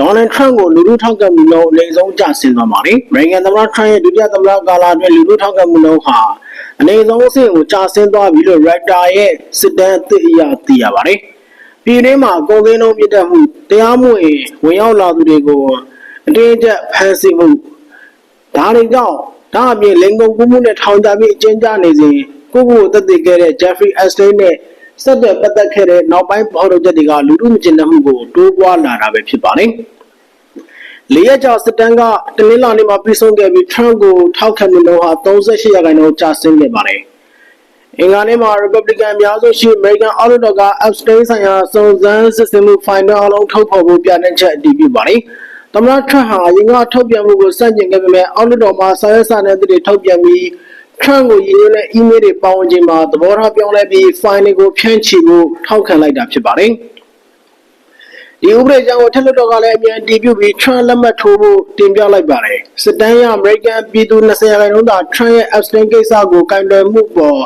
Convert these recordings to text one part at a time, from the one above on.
ဒေါ်နယ်ထရန့်ကိုလူလူထောက်ကမှုလုံးအလေးဆုံးကျဆင်းသွားပါတယ်။အမေရိကန်သမ္မတထရန့်ရဲ့ဒုတိယသမ္မတကာလအတွင်းလူလူထောက်ကမှုလုံးဟာအနေဆုံးအဆင့်ကိုကျဆင်းသွားပြီလို့ Reuters ရဲ့စစ်တမ်းအသစ်အရသိရပါတယ်။ပြည်တွင်းမှာကုန်စည်နှုန်းမြင့်တက်မှုတရားမဝင်ဝင်ရောက်လာသူတွေကိုအတင်းအကျပ်ဖမ်းဆီးမှုဒါတွေကြောင့်ဒါအပြင်လိင်ကုန်ကူးမှုနဲ့ထောင်ချပြီးအကျဉ်းချနေစဉ်ကိုကိုကိုသက်သေခဲ့တဲ့ Jeffrey Epstein နဲ့ ဆက်တဲ့ပတ်သက်ခဲ့တဲ့နောက်ပိုင်းပေါ်တော်ချက်တွေကလူလူမကျင်တဲ့မှုကိုတိုးပွားလာတာပဲဖြစ်ပါတယ်။လေးရက်ကြာစစ်တမ်းကတနင်္လာနေ့မှာပြီးဆုံးခဲ့ပြီး Trump ကိုထောက်ခံမှုနှုန်းဟာ38ရာခိုင်နှုန်းကျဆင်းခဲ့ပါတယ်။အင်္ဂါနေ့မှာ Republican အများစုရှိ American အောက်လွှတ်တော်က Epstein ဆိုင်ရာစုံစမ်းစစ်ဆေးမှု final အလုံးထုတ်ဖော်ဖို့ပြဋ္ဌာန်းချက်အတည်ပြုပါတယ်။သမ္မတ Trump ဟာအရင်ကထုတ်ပြန်မှုကိုစန့်ကျင်ခဲ့ပေမဲ့အောက်လွှတ်တော်မှာစာရွက်စာတမ်းတွေထုတ်ပြန်ပြီး Trump ကိုရည်ရွယ်တဲ့ email တွေပါဝင်ခြင်းမှာသဘောထားပြောင်းလဲပြီး file တွေကိုဖြန့်ချီဖို့ထောက်ခံလိုက်တာဖြစ်ပါတယ်။ဒီဥပဒေကြောင့်ထက်လွတ်တော်ကလည်းအမြန်တည်ပြုပြီး Trump လက်မှတ်ထိုးဖို့တင်ပြလိုက်ပါတယ်။စစ်တမ်းရ American ပြည်သူ20ရာခိုင်နှုန်းသာ Trump ရဲ့ Epstein ကိစ္စကိုကင်တွယ်မှုပေါ်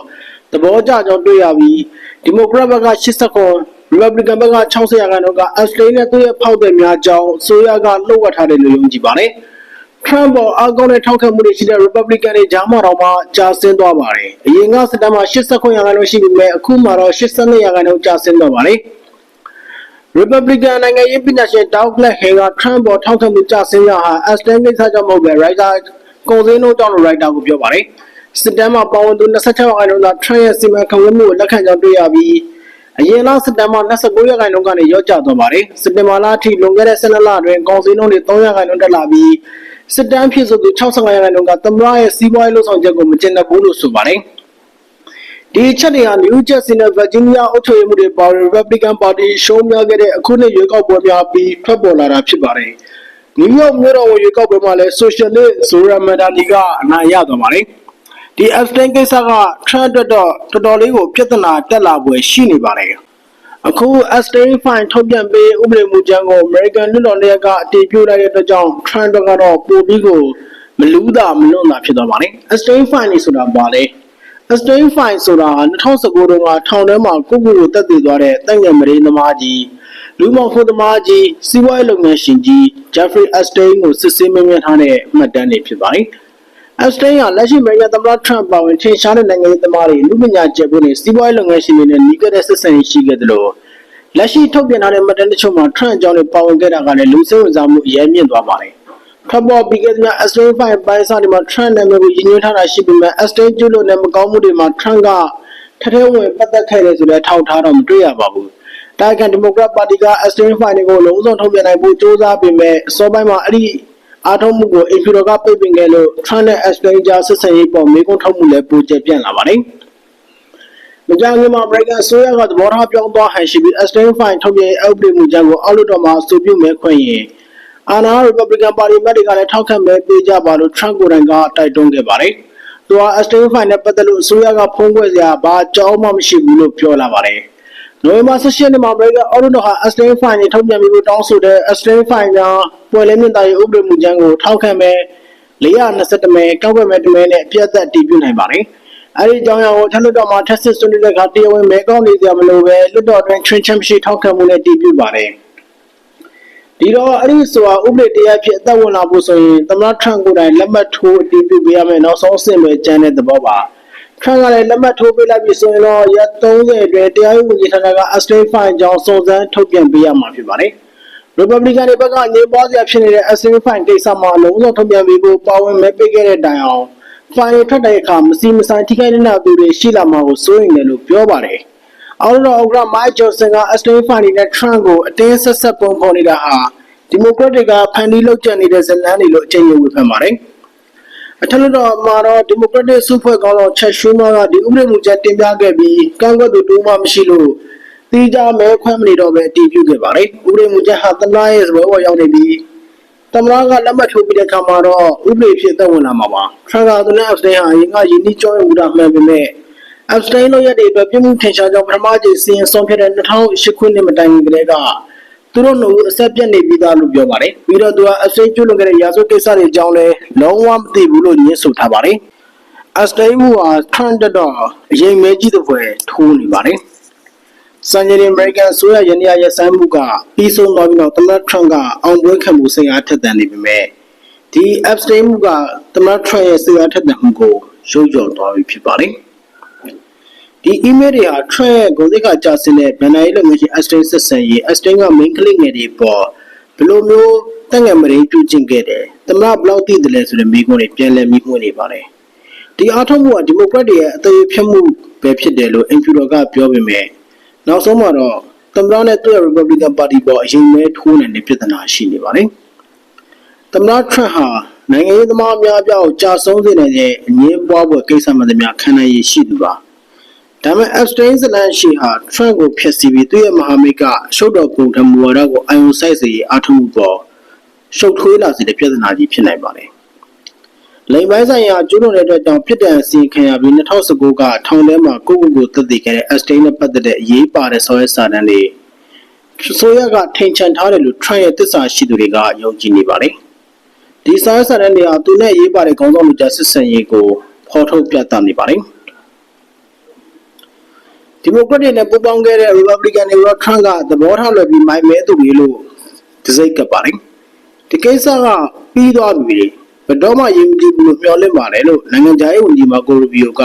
သဘောကျကြောင်းတွေ့ရပြီး Democrat ဘက်က89 Republican ဘက်က60ရာခိုင်နှုန်းက Epstein နဲ့သူ့ရဲ့ဖောက်သည်များကြောင်းအစိုးရကလှုပ်ဝက်ထားတယ်လို့ယုံကြည်ပါတယ်။ Trump ပေါ်အကောင့်နဲ့ထောက်ခံမှုတွေရှိတဲ့ Republican တွေကြားမှာတော့မှကြာဆင်းသွားပါတယ်။အရင်ကစစ်တမ်းမှာ89ရာခိုင်နှုန်းရှိပေမဲ့အခုမှတော့82ရာခိုင်နှုန်းကြာဆင်းသွားပါတယ်။ Republican နိုင်ငံရေးပညာရှင် Douglas Hale က Trump ပေါ်ထောက်ခံမှုကျဆင်းရဟာ Epstein ကိစ္စကြောင့်မဟုတ်ပဲ Reuters ကုန်စည်နှုန်းကြောင့်လို့ Reuters ကိုပြောပါတယ်။စစ်တမ်းမှာပါဝင်သူ26ရာခိုင်နှုန်းသာ Trump ရဲ့စီမံခန့်ခွဲမှုကိုလက်ခံကြောင်းတွေ့ရပြီးအရင်လစစ်တမ်းမှာ29ရာခိုင်နှုန်းကနေရော့ကျသွားပါတယ်။စစ်တမ်းမှာလအထိလွန်ခဲ့တဲ့12လအတွင်းကုန်စည်နှုန်းတွေ3ရာခိုင်နှုန်းတက်လာပြီး စစ်တမ်းဖြစ်ဆိုသူ65ရာခိုင်နှုန်းကသမ္မတရဲ့စီးပွားရေးလှုပ်ဆောင်ချက်ကိုမကျေနပ်ဘူးလို့ဆိုပါတယ်။ဒီချက်တွေဟာ New Jersey နဲ့ Virginia အုပ်ချုပ်ရေးမှုတွေပါဝင် Republican Party ရှုံးများခဲ့တဲ့အခုနှစ်ရွေးကောက်ပွဲများပြီးထွက်ပေါ်လာတာဖြစ်ပါတယ်။ New York မြို့တော်ဝန်ရွေးကောက်ပွဲမှာလည်း Socialist Zoran Mehta ကအနိုင်ရသွားပါတယ်။ဒီ Epstein ကိစ္စက Trump အတွက်တော့တော်တော်လေးကိုပြဿနာတက်လာပွဲရှိနေပါတယ်။ အခု Epstein fine ထုတ်ပြန်ပေးဥပဒေမူကြမ်းကို American လွှတ်တော်တွေက အတည်ပြုလိုက်တဲ့အတွက်ကြောင့် Trump တို့ကတော့ပိုပြီးကိုမလူးတာမလွတ်တာဖြစ်သွားပါတယ်။ Epstein fine နေဆိုတာပါလေ။ Epstein fine ဆိုတာ2019တုန်းကထောင်ထဲမှာကိုကိုကိုတက်တည်သွားတဲ့တိုင်ငံမရင်းသမားကြီးလူမောင်ခိုသမားကြီးစီးပွားရေးလုပ်ငန်းရှင်ကြီး Jeffrey Epstein ကိုစစ်ဆေးမင်းမြန်းထားတဲ့မှတ်တမ်းတွေဖြစ်ပါတယ်။ Epstein ကလက်ရှိအမေရိကန်သမ္မတ Trump ပါဝင်ထင်ရှားတဲ့နိုင်ငံရေးသမားတွေလူပညာကျက်ဖို့နဲ့စီးပွားရေးလုပ်ငန်းရှင်တွေနဲ့နီးကပ်တဲ့ဆက်ဆံရေးရှိခဲ့တယ်လို့လက်ရှိထုတ်ပြန်ထားတဲ့မှတ်တမ်းတချို့မှာ Trump အကြောင်းတွေပါဝင်ခဲ့တာကလည်းလူစိတ်ဝင်စားမှုအရေးမြင့်သွားပါတယ်။ထပ်ပေါ်ပြီးခဲ့တဲ့ Epstein file ပိုင်းစားတွေမှာ Trump နာမည်ကိုရည်ညွှန်းထားတာရှိပေမဲ့ Epstein ကျူးလွန်တဲ့မကောင်းမှုတွေမှာ Trump ကထထဲဝင်ပတ်သက်ခဲ့တယ်ဆိုတဲ့ထောက်ထားတော့မတွေ့ရပါဘူး။တိုင်ကန်ဒီမိုကရက်ပါတီက Epstein file တွေကိုလုံးဝထုတ်ပြန်နိုင်ဖို့ကြိုးစားပေမဲ့အစောပိုင်းမှာအဲ့ဒီ အားထုတ်မှုကိုအင်ဖီရိုကပိတ်ပင်ခဲ့လို့ Trump နဲ့ Epstein ကြားဆက်ဆံရေးပေါ်မေးခွန်းထုတ်မှုလည်းပိုကျပြန့်လာပါတယ်။မကြာခင်မှာ American ဆိုရကသဘောထားပြောင်းသွားဟန်ရှိပြီး Epstein file ထုတ်ပြန်အုပ်ပြည်မှုကြမ်းကိုအောက်လွှတ်တော်မှာအဆိုပြုမဲခွင့်ရင်အာနာ Republican ပါတီမတ်တွေကလည်းထောက်ခံမဲပေးကြပါလို့ Trump ကိုယ်တိုင်ကတိုက်တွန်းခဲ့ပါတယ်။သူက Epstein file နဲ့ပတ်သက်လို့အစိုးရကဖုံးကွယ်စရာဘာအကြောင်းမှမရှိဘူးလို့ပြောလာပါတယ်။ နိုဝင်ဘာ16ရက်နေ့မှာ American အော်လွှတ်တော်ဟာ Epstein file တွေထုတ်ပြန်ပြီးတောင်းဆိုတဲ့ Epstein file များပွဲလဲမြင့်တာရေးဥပဒေမူကြမ်းကိုထောက်ခံမဲ421မဲကောက်ွယ်မဲတမဲနဲ့အပြတ်သက်တည်ပြုနိုင်ပါတယ်။အဲဒီကြောင့်ရောထက်လွတ်တော်မှာ Texas ဆွေးနွေးတဲ့အခါတရားဝင်မဲကောက်နေကြမလို့ပဲလွတ်တော်အတွင်း train championship ထောက်ခံမှုနဲ့တည်ပြုပါတယ်။ဒီတော့အဲ့ဒီဆိုတာဥပဒေတရားဖြစ်အသက်ဝင်လာဖို့ဆိုရင်သမ္မတထရန့်ကိုယ်တိုင်လက်မှတ်ထိုးအတည်ပြုပေးရမယ်နောက်ဆုံးအဆင့်ပဲကျန်တဲ့သဘောပါ ထရန့်ကလည်းလက်မှတ်ထိုးပေးလိုက်ပြီဆိုရင်တော့ရက်30အတွင်းတရားရေးဝန်ကြီးဌာနက Ashley Fine ကြောင့်စုံစမ်းထုတ်ပြန်ပေးရမှာဖြစ်ပါတယ် Republican တွေဘက်ကအငြင်းပွားစရာဖြစ်နေတဲ့ Ashley Fine ကိစ္စမှာအလုံးစုံထုတ်ပြန်ပေးဖို့ပါဝင်မဲပေးခဲ့တဲ့တိုင်အောင် Fine ထွက်တဲ့အခါမစီမဆိုင်ထိခိုက်နေတဲ့သူတွေရှိလာမှာကိုစိုးရိမ်တယ်လို့ပြောပါတယ်အော်တော့ဥက္ကဋ္ဌ Mike Johnson က Ashley Fine နဲ့ Trump ကိုအတင်းဆက်ဆက်ပုံဖော်နေတာဟာဒီမိုကရက်တွေကဖန်တီးလုပ်ကြံနေတဲ့ဇလန်းတွေလို့အချိန်ယူဝေဖန်ပါတယ်။ အထက်လွှတ်တော်မှာတော့ဒီမိုကရက်တစ်စုဖွဲ့ကောင်းဆောင်ချက်ရှူးမာကဒီဥပဒေမူချက်တင်ပြခဲ့ပြီးကန့်ကွက်သူတူမှမရှိလို့တီးကြမဲခွဲမနေတော့ပဲအတည်ပြုခဲ့ပါတယ်။ဥပဒေမူချက်ဟာသမ္မတရဲ့သဘောပေါ်ရောက်နေပြီးသမ္မတကလက်မှတ်ထိုးပြီးတဲ့အခါမှာတော့ဥပဒေဖြစ်သက်ဝင်လာမှာပါ။ထရန်ကသူနဲ့အဖစတိုင်းဟာအရင်ကယင်းနှီးကြောင်းဝူတာမှန်ပေမဲ့ Abstain လို့ရတဲ့အတွက်ပြမှုထင်ရှားကြောင်းပထမကြိမ်စီရင်ဆုံးဖြတ်တဲ့2008ခုနှစ်မတိုင်ခင်ကလေးက သူတို့နှုတ်အဆက်ပြတ်နေပြီးသားလို့ပြောပါတယ်ပြီးတော့သူကအစိမ်းကျွလွန်ခဲ့တဲ့ရာဇဝတ်ကိစ္စတွေအကြောင်းလည်းလုံးဝမသိဘူးလို့ညင်းဆိုထားပါတယ်အစတိန်မှုဟာထန်တတော့အရင်မဲကြီးတဲ့ဖွယ်ထိုးနေပါတယ်စံချိန်အမေရိကန်ဆိုရယန္တရားရဆိုင်မှုကပြီးဆုံးသွားပြီးတော့သမ္မတထရန့်ကအောင်ပွဲခံမှုစိတ်အားထက်သန်နေပေမဲ့ဒီ abstain မှုကသမ္မတထရန့်ရဲ့စိတ်အားထက်သန်မှုကိုရုပ်ကျော်သွားပြီဖြစ်ပါတယ် ဒီ email တွေဟာ trend ရဲ့ဂုဏ်သိက္ခာကျဆင်းတဲ့ဗန်နာရေးလုပ်ငန်းရှင် abstain ဆက်ဆံရေး abstain က main click ငယ်တွေပေါ်ဘယ်လိုမျိုးတက်ငယ်မရင်းပြုကျင့်ခဲ့တယ်သမ္မတဘယ်လောက်သိတယ်လဲဆိုတဲ့မိကုန်းတွေပြန်လည်မိမှုနေပါတယ်ဒီအားထုတ်မှုကဒီမိုကရက်တွေရဲ့အသေးဖြတ်မှုပဲဖြစ်တယ်လို့အင်ဖြူတော်ကပြောပေမဲ့နောက်ဆုံးမှာတော့သမ္မတနဲ့သူ့ရဲ့ Republican Party ပေါ်အရင်မဲထိုးနေတဲ့ပြဿနာရှိနေပါတယ်သမ္မတထရန့်ဟာနိုင်ငံရေးသမားအများအပြားကိုကြာဆုံးစေနိုင်တဲ့အငင်းပွားပွဲကိစ္စမှန်သမျှခံနိုင်ရရှိသူပါ ဒါပေမဲ့ abstain ဇလန်ရှိဟာ Trump ကိုဖျက်ဆီးပြီးသူ့ရဲ့မဟာမိတ်ကရှုပ်တော်ပုံထမူဝါဒကိုအယုံဆိုင်စေအားထုတ်မှုပေါ်ရှုပ်ထွေးလာစေတဲ့ပြဿနာကြီးဖြစ်နိုင်ပါတယ်။လိမ်ပိုင်းဆိုင်ရာကျူးလွန်တဲ့အတွက်ကြောင့်ပြစ်ဒဏ်အစီရင်ခံရပြီး2019ကထောင်ထဲမှာကိုယ့်ကိုယ်ကိုသက်သေခဲ့တဲ့ abstain နဲ့ပတ်သက်တဲ့အရေးပါတဲ့ဆော်ရဲစာတမ်းတွေဆိုရကထိန်ချန်ထားတယ်လို့ Trump ရဲ့သစ္စာရှိသူတွေကယုံကြည်နေပါတယ်။ဒီဆော်ရဲစာတမ်းတွေဟာသူနဲ့အရေးပါတဲ့ခေါင်းဆောင်တွေကြားဆက်ဆံရေးကိုဖော်ထုတ်ပြသနေပါတယ်။ ဒီမိုကရက်တွေနဲ့ပူးပေါင်းခဲ့တဲ့ Republican တွေရော Trump ကသဘောထားလွယ်ပြီးမိုင်းမဲသူတွေလို့ဒီစိတ်ကပ်ပါတယ်။ဒီကိစ္စကပြီးသွားပြီဘယ်တော့မှယဉ်ကျေးဘူးလို့မျှော်လင့်ပါတယ်လို့နိုင်ငံခြားရေးဝန်ကြီးမာကိုရူဘီယိုက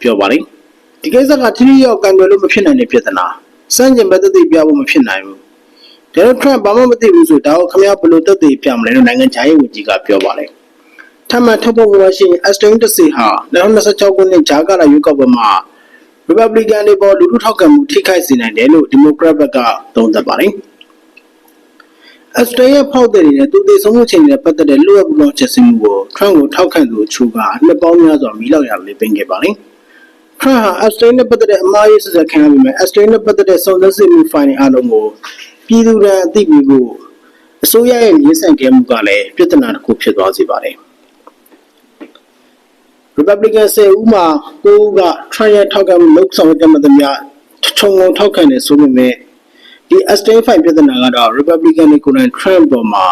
ပြောပါတယ်။ဒီကိစ္စကထိထိရောက်ကန်ကွယ်လို့မဖြစ်နိုင်တဲ့ပြဿနာစမ်းကျင်ဘက်သက်သေပြဖို့မဖြစ်နိုင်ဘူး။ဒါတော့ Trump ဘာမှမသိဘူးဆိုတော့ခင်ဗျားဘယ်လိုသက်သေပြမလဲလို့နိုင်ငံခြားရေးဝန်ကြီးကပြောပါတယ်။ထပ်မံထုတ်ဖော်မှုရှိရင် Aston Tse ဟာ2026ခုနှစ်ဂျာကာလာရွေးကောက်ပွဲမှာ Republican တွေပေါ်လူထုထောက်ခံမှုထိခိုက်စေနိုင်တယ်လို့ Democrat ဘက်ကသုံးသပ်ပါတယ်။ Australia ဖောက်တဲ့နေတဲ့သူသေဆုံးမှုချိန်နဲ့ပတ်သက်တဲ့လူ့အပူပေါင်းချက်စမှုကို Trump ကိုထောက်ခံသူအချို့ကနှစ်ပေါင်းများစွာမီးလောက်ရလေးပင်ခဲ့ပါတယ်။ Trump ဟာ Australia နဲ့ပတ်သက်တဲ့အမှားရေးဆက်ဆက်ခံရပေမဲ့ Australia နဲ့ပတ်သက်တဲ့စုံစမ်းစစ်မှုဖိုင်တွေအားလုံးကိုပြည်သူတွေအသိပေးဖို့အစိုးရရဲ့ရင်းဆန်ခဲ့မှုကလည်းပြဿနာတစ်ခုဖြစ်သွားစေပါတယ်။ Republican 10ဦးမှာ9ဦးက Trump ရဲ့ထောက်ခံမှုလုပ်ဆောင်ကြမှသမျှခြုံငုံထောက်ခံတယ်ဆိုပေမဲ့ဒီ Epstein file ပြဿနာကတော့ Republican တွေကိုယ်တိုင် Trump ပေါ်မှာ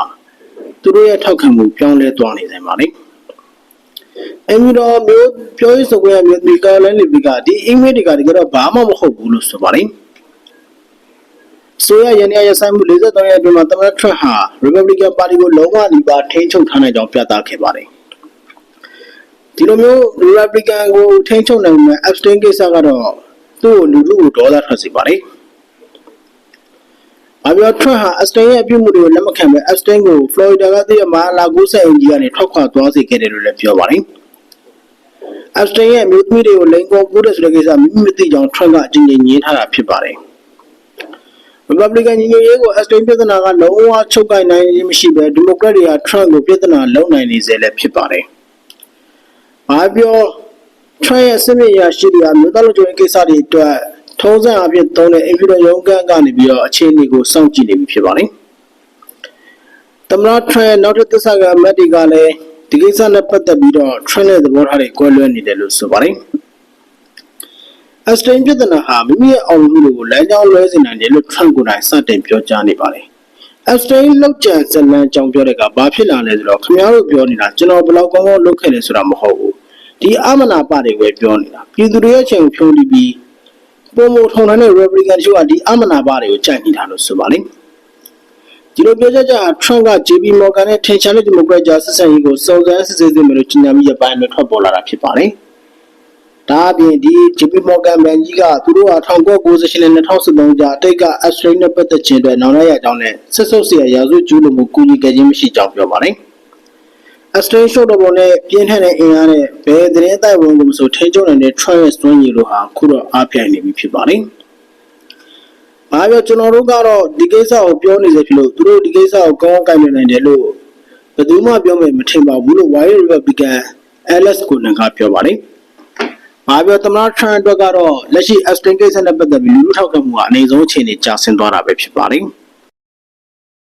သူတို့ရဲ့ထောက်ခံမှုပြောင်းလဲသွားနေတယ်ပါလေ။အမျိုးတော်မျိုးပြောရေးဆိုခွင့်အမျိုးဒီကလည်းလေဒီကဒီ email တွေကတကယ်တော့ဘာမှမဟုတ်ဘူးလို့ဆိုပါတယ်။ဆိုရရနေရဆိုင်မှု43ရက်အတွင်းမှာသမ္မတ Trump ဟာ Republican Party ကိုလုံးဝလီပါထိန်းချုပ်ထားနိုင်ကြောင်းပြသခဲ့ပါတယ်။ ဒီလိုမျိုး Republican ကိုထိန်းချုပ်နိုင်တဲ့ Epstein ကိစ္စကတော့သူ့ကိုလူထုကိုဒေါသထွက်စေပါတယ်။အပြော Trump ဟာ Epstein ရဲ့အပြုအမူတွေကိုလက်မခံဘဲ Epstein ကို Florida ကတည်းကမဟာလာကူးဆက်အင်ဂျီကနေထွက်ခွာသွားစေခဲ့တယ်လို့လည်းပြောပါတယ်။ Epstein ရဲ့အမျိုးသမီးတွေကိုလိန်ကုန်ပို့တဲ့ဆိုတဲ့ကိစ္စမိမိမသိကြောင်း Trump ကအကြိမ်ကြိမ်ညင်းထားတာဖြစ်ပါတယ်။ Republican ညီညွတ်ရေးကို Epstein ပြဿနာကလုံးဝချုပ်ကိုင်နိုင်ခြင်းမရှိဘဲ Democrat တွေက Trump ကိုပြဿနာလုံနိုင်နေစေလည်းဖြစ်ပါတယ်။ ဘာပြော Trump ရဲ့စစ်မြေရရှိတွေကမြို့သားလူချုပ်ရေးကိစ္စတွေအတွက်ထုံးစံအဖြစ်သုံးတဲ့အင်ဖီတော်ရုံးကန်းကနေပြီးတော့အခြေအနေကိုစောင့်ကြည့်နေပြီဖြစ်ပါတယ်။သမ္မတ Trump ရဲ့နောက်ထပ်သစ္စာကအမတ်တွေကလည်းဒီကိစ္စနဲ့ပတ်သက်ပြီးတော့ Trump ရဲ့သဘောထားတွေကွဲလွဲနေတယ်လို့ဆိုပါတယ်။ Epstein ပြဿနာဟာမိမိရဲ့အောင်မြင်မှုတွေကိုလမ်းကြောင်းလွဲစေနိုင်တယ်လို့ Trump ကိုယ်တိုင်စတင်ပြောကြားနေပါတယ်။ Epstein လောက်ကျန်ဇလန်အကြောင်းပြောတဲ့ကဘာဖြစ်လာလဲဆိုတော့ခင်ဗျားတို့ပြောနေတာကျွန်တော်ဘယ်လောက်ကောင်းကောင်းလုပ်ခဲ့လဲဆိုတာမဟုတ်ဘူး။ ဒီအမနာပတွေပဲပြောနေတာပြည်သူတွေရဲ့ချိန်ကိုဖြုံးပြီးပုံမထုံတဲ့ Republican တို့ကဒီအမနာပတွေကိုကြိုက်နေတာလို့ဆိုပါလိမ့်ဒီလိုပြောကြကြ Trump က JP Morgan နဲ့ထင်ရှားတဲ့ Democrat ကြားဆက်ဆံရေးကိုစုံစမ်းစစ်ဆေးသင့်မယ်လို့ကြေညာပြီးရပိုင်းနဲ့ထွက်ပေါ်လာတာဖြစ်ပါတယ်။ဒါအပြင်ဒီ JP Morgan ဘဏ်ကြီးကသူတို့ဟာ1998နဲ့2013ကြားအတိတ်က Australia နဲ့ပတ်သက်ခြင်းအတွက်နောက်လိုက်ရကြောင်းနဲ့ဆက်ဆုပ်စရာရာဇဝတ်ကျူးလွန်မှုကူညီခဲ့ခြင်းမရှိကြောင်းပြောပါတယ်။ Australia ရှုပ်တော်ပုံနဲ့ပြင်းထန်တဲ့အင်အားနဲ့ဘယ်သတင်းတိုက်ဝင်ကိုမဆိုထိန်းချုပ်နိုင်တဲ့ Trump ရဲ့စွမ်းရည်တို့ဟာခုတော့အားပြိုင်နေပြီဖြစ်ပါတယ်။ဘာပြောကျွန်တော်တို့ကတော့ဒီကိစ္စကိုပြောနေစေဖြစ်လို့သူတို့ဒီကိစ္စကိုကောင်းကောင်းကိုင်နေနိုင်တယ်လို့ဘယ်သူမှပြောမယ်မထင်ပါဘူးလို့ White Republican Alex Conan ကပြောပါတယ်။ဘာပြောသမ္မတ Trump အတွက်ကတော့လက်ရှိ Epstein ကိစ္စနဲ့ပတ်သက်ပြီးလူထုထောက်ခံမှုကအနည်းဆုံးအခြေအနေကျဆင်းသွားတာပဲဖြစ်ပါတယ်။